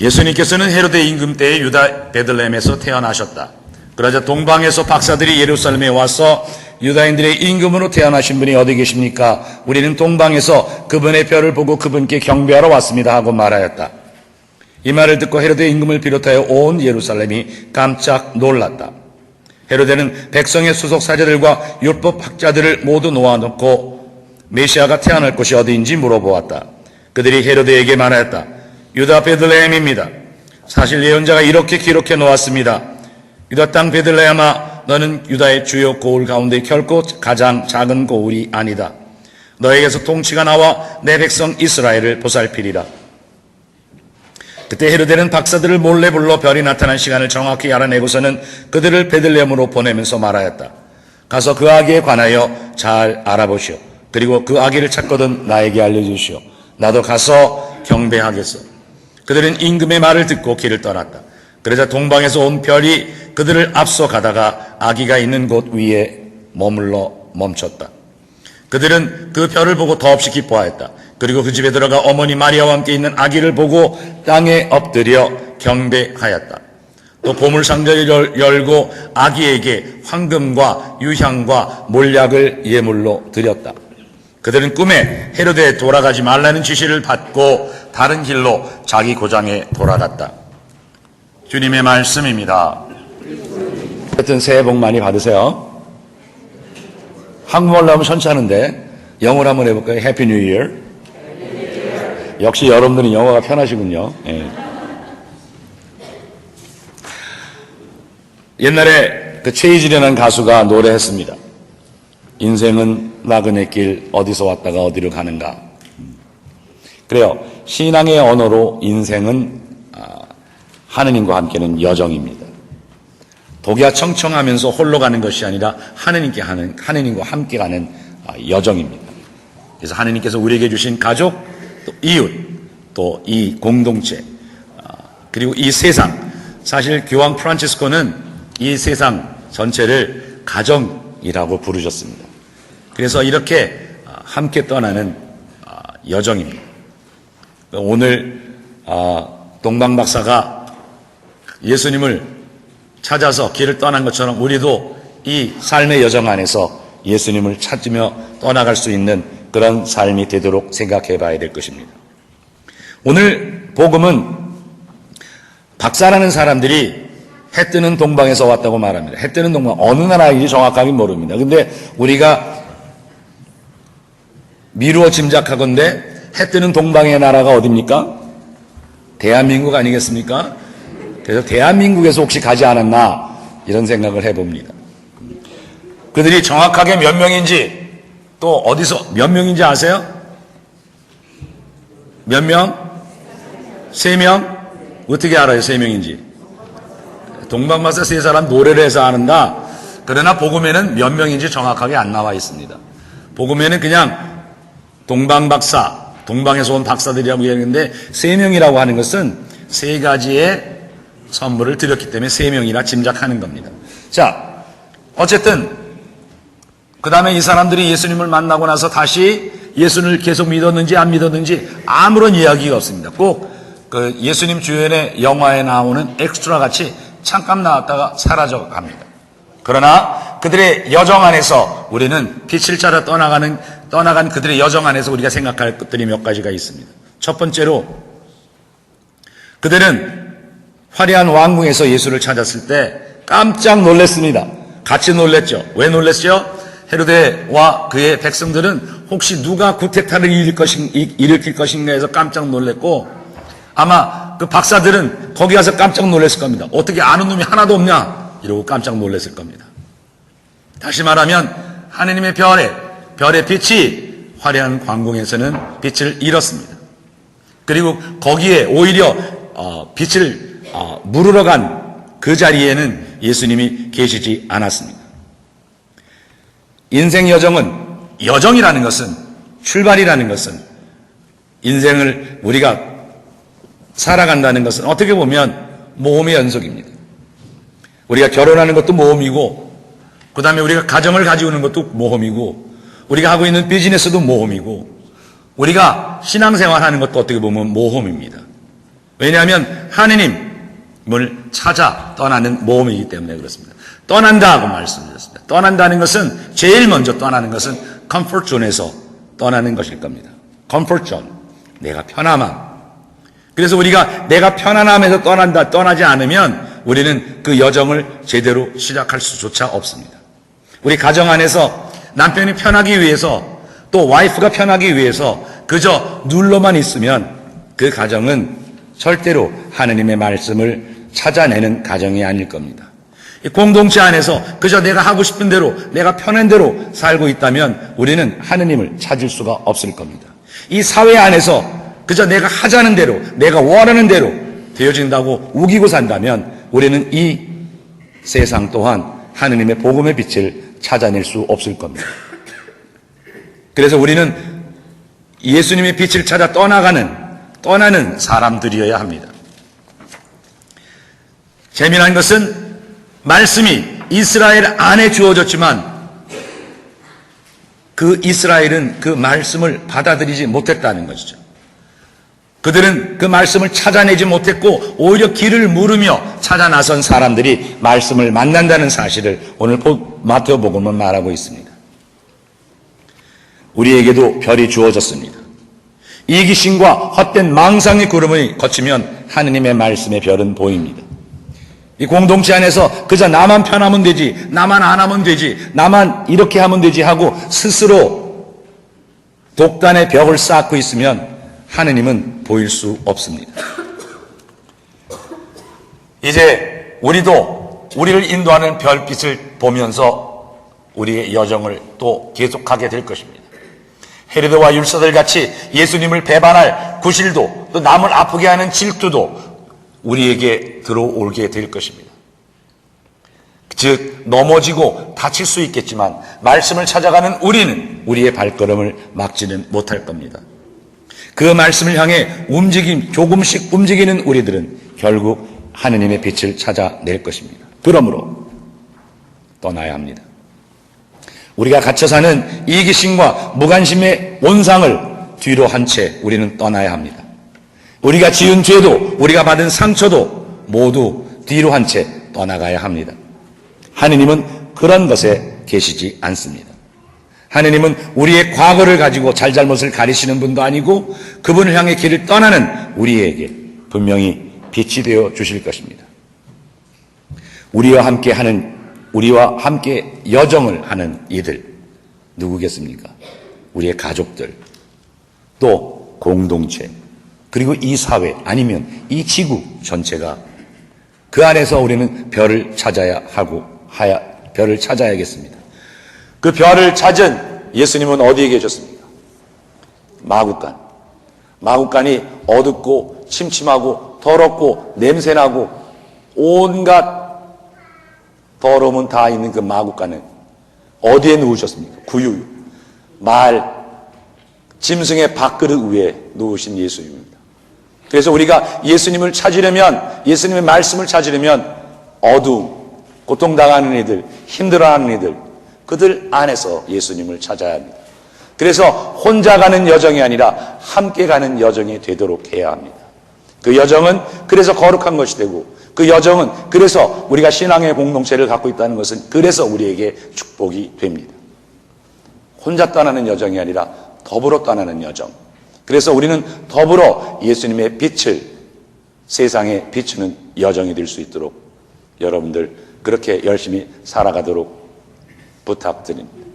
예수님께서는 헤로데 임금 때의 유다 베들레헴에서 태어나셨다. 그러자 동방에서 박사들이 예루살렘에 와서 유다인들의 임금으로 태어나신 분이 어디 계십니까? 우리는 동방에서 그분의 별을 보고 그분께 경배하러 왔습니다 하고 말하였다. 이 말을 듣고 헤로데 임금을 비롯하여 온 예루살렘이 깜짝 놀랐다. 헤로데는 백성의 수석 사제들과 율법 학자들을 모두 놓아놓고 메시아가 태어날 곳이 어디인지 물어보았다. 그들이 헤로데에게 말하였다. 유다 베들레헴입니다. 사실 예언자가 이렇게 기록해 놓았습니다. 유다 땅 베들레헴아 너는 유다의 주요 고을 가운데 결코 가장 작은 고을이 아니다. 너에게서 통치가 나와 내 백성 이스라엘을 보살피리라. 그때 헤로데는 박사들을 몰래 불러 별이 나타난 시간을 정확히 알아내고서는 그들을 베들레헴으로 보내면서 말하였다. 가서 그 아기에 관하여 잘 알아보시오. 그리고 그 아기를 찾거든 나에게 알려주시오. 나도 가서 경배하겠어. 그들은 임금의 말을 듣고 길을 떠났다. 그러자 동방에서 온 별이 그들을 앞서 가다가 아기가 있는 곳 위에 머물러 멈췄다. 그들은 그 별을 보고 더없이 기뻐하였다. 그리고 그 집에 들어가 어머니 마리아와 함께 있는 아기를 보고 땅에 엎드려 경배하였다. 또 보물 상자를 열- 열고 아기에게 황금과 유향과 몰약을 예물로 드렸다. 그들은 꿈에 헤로데에 돌아가지 말라는 지시를 받고 다른 길로 자기 고장에 돌아갔다. 주님의 말씀입니다. 하여튼 새해 복 많이 받으세요. 한국말로 하면 천천한데 영어로 한번 해볼까요? 해피 뉴 이어. 역시 여러분들은 영어가 편하시군요. 예. 옛날에 그 최희진이라는 가수가 노래했습니다. 인생은 나그네 길 어디서 왔다가 어디로 가는가. 그래요. 신앙의 언어로 인생은 아, 하느님과 함께는 여정입니다. 독야 청청하면서 홀로 가는 것이 아니라 하느님께 하는 하느님과 함께 가는 아, 여정입니다. 그래서 하느님께서 우리에게 주신 가족, 또 이웃, 또 이 공동체, 아, 그리고 이 세상. 사실 교황 프란치스코는 이 세상 전체를 가정이라고 부르셨습니다. 그래서 이렇게 아, 함께 떠나는 아, 여정입니다. 오늘 아, 동방 박사가 예수님을 찾아서 길을 떠난 것처럼 우리도 이 삶의 여정 안에서 예수님을 찾으며 떠나갈 수 있는 그런 삶이 되도록 생각해 봐야 될 것입니다. 오늘 복음은 박사라는 사람들이 해 뜨는 동방에서 왔다고 말합니다. 해 뜨는 동방 어느 나라인지 정확하게 모릅니다. 근데 우리가 미루어 짐작하건대 해 뜨는 동방의 나라가 어딥니까? 대한민국 아니겠습니까? 그래서 대한민국에서 혹시 가지 않았나 이런 생각을 해봅니다. 그들이 정확하게 몇 명인지 또 어디서 몇 명인지 아세요? 몇 명? 세 명? 어떻게 알아요? 세 명인지? 동방마사 세 사람 노래를 해서 아는다. 그러나 복음에는 몇 명인지 정확하게 안 나와 있습니다. 복음에는 그냥 동방박사, 동방에서 온 박사들이라고 얘기하는데 세 명이라고 하는 것은 세 가지의 선물을 드렸기 때문에 세 명이라 짐작하는 겁니다. 자, 어쨌든 그 다음에 이 사람들이 예수님을 만나고 나서 다시 예수를 계속 믿었는지 안 믿었는지 아무런 이야기가 없습니다. 꼭 그 예수님 주연의 영화에 나오는 엑스트라 같이 잠깐 나왔다가 사라져 갑니다. 그러나 그들의 여정 안에서 우리는 빛을 찾아 떠나가는 떠나간 그들의 여정 안에서 우리가 생각할 것들이 몇 가지가 있습니다. 첫 번째로 그들은 화려한 왕궁에서 예수를 찾았을 때 깜짝 놀랐습니다. 같이 놀랬죠. 왜 놀랬죠? 헤로데와 그의 백성들은 혹시 누가 구테타를 일으킬, 것인, 일으킬 것인가 해서 깜짝 놀랬고 아마 그 박사들은 거기 가서 깜짝 놀랐을 겁니다. 어떻게 아는 놈이 하나도 없냐? 이러고 깜짝 놀랐을 겁니다. 다시 말하면 하느님의 별에 별의 빛이 화려한 광궁에서는 빛을 잃었습니다. 그리고 거기에 오히려 어, 빛을 어, 물으러 간 그 자리에는 예수님이 계시지 않았습니다. 인생 여정은 여정이라는 것은 출발이라는 것은 인생을 우리가 살아간다는 것은 어떻게 보면 모험의 연속입니다. 우리가 결혼하는 것도 모험이고 그 다음에 우리가 가정을 가지고 있는 것도 모험이고 우리가 하고 있는 비즈니스도 모험이고 우리가 신앙생활 하는 것도 어떻게 보면 모험입니다. 왜냐하면 하느님을 찾아 떠나는 모험이기 때문에 그렇습니다. 떠난다고 말씀드렸습니다. 떠난다는 것은 제일 먼저 떠나는 것은 컴포트 존에서 떠나는 것일 겁니다. 컴포트 존. 내가 편함함. 그래서 우리가 내가 편안함에서 떠난다, 떠나지 않으면 우리는 그 여정을 제대로 시작할 수조차 없습니다. 우리 가정 안에서 남편이 편하기 위해서 또 와이프가 편하기 위해서 그저 눌러만 있으면 그 가정은 절대로 하느님의 말씀을 찾아내는 가정이 아닐 겁니다. 이 공동체 안에서 그저 내가 하고 싶은 대로 내가 편한 대로 살고 있다면 우리는 하느님을 찾을 수가 없을 겁니다. 이 사회 안에서 그저 내가 하자는 대로 내가 원하는 대로 되어진다고 우기고 산다면 우리는 이 세상 또한 하느님의 복음의 빛을 찾아낼 수 없을 겁니다. 그래서 우리는 예수님의 빛을 찾아 떠나가는 떠나는 사람들이어야 합니다. 재미난 것은 말씀이 이스라엘 안에 주어졌지만 그 이스라엘은 그 말씀을 받아들이지 못했다는 것이죠. 그들은 그 말씀을 찾아내지 못했고 오히려 길을 물으며 찾아 나선 사람들이 말씀을 만난다는 사실을 오늘 마태복음은 말하고 있습니다. 우리에게도 별이 주어졌습니다. 이기심과 헛된 망상의 구름을 거치면 하느님의 말씀의 별은 보입니다. 이 공동체 안에서 그저 나만 편하면 되지, 나만 안 하면 되지, 나만 이렇게 하면 되지 하고 스스로 독단의 벽을 쌓고 있으면 하느님은 보일 수 없습니다. 이제 우리도 우리를 인도하는 별빛을 보면서 우리의 여정을 또 계속하게 될 것입니다. 헤르드와 율사들 같이 예수님을 배반할 구실도 또 남을 아프게 하는 질투도 우리에게 들어올게 될 것입니다. 즉 넘어지고 다칠 수 있겠지만 말씀을 찾아가는 우리는 우리의 발걸음을 막지는 못할 겁니다. 그 말씀을 향해 움직임 조금씩 움직이는 우리들은 결국 하느님의 빛을 찾아낼 것입니다. 그러므로 떠나야 합니다. 우리가 갇혀 사는 이기심과 무관심의 온상을 뒤로 한 채 우리는 떠나야 합니다. 우리가 지은 죄도 우리가 받은 상처도 모두 뒤로 한 채 떠나가야 합니다. 하느님은 그런 것에 계시지 않습니다. 하느님은 우리의 과거를 가지고 잘잘못을 가리시는 분도 아니고 그분을 향해 길을 떠나는 우리에게 분명히 빛이 되어 주실 것입니다. 우리와 함께 하는 우리와 함께 여정을 하는 이들 누구겠습니까? 우리의 가족들 또 공동체 그리고 이 사회 아니면 이 지구 전체가 그 안에서 우리는 별을 찾아야 하고 하야 별을 찾아야겠습니다. 그 별을 찾은 예수님은 어디에 계셨습니까? 마국간. 마국간이 어둡고 침침하고 더럽고 냄새나고 온갖 더러움은 다 있는 그 마국간은 어디에 누우셨습니까? 구유, 말, 짐승의 밥그릇 위에 누우신 예수님입니다. 그래서 우리가 예수님을 찾으려면 예수님의 말씀을 찾으려면 어두움, 고통당하는 이들, 힘들어하는 이들, 그들 안에서 예수님을 찾아야 합니다. 그래서 혼자 가는 여정이 아니라 함께 가는 여정이 되도록 해야 합니다. 그 여정은 그래서 거룩한 것이 되고 그 여정은 그래서 우리가 신앙의 공동체를 갖고 있다는 것은 그래서 우리에게 축복이 됩니다. 혼자 떠나는 여정이 아니라 더불어 떠나는 여정. 그래서 우리는 더불어 예수님의 빛을 세상에 비추는 여정이 될 수 있도록 여러분들 그렇게 열심히 살아가도록 부탁드립니다.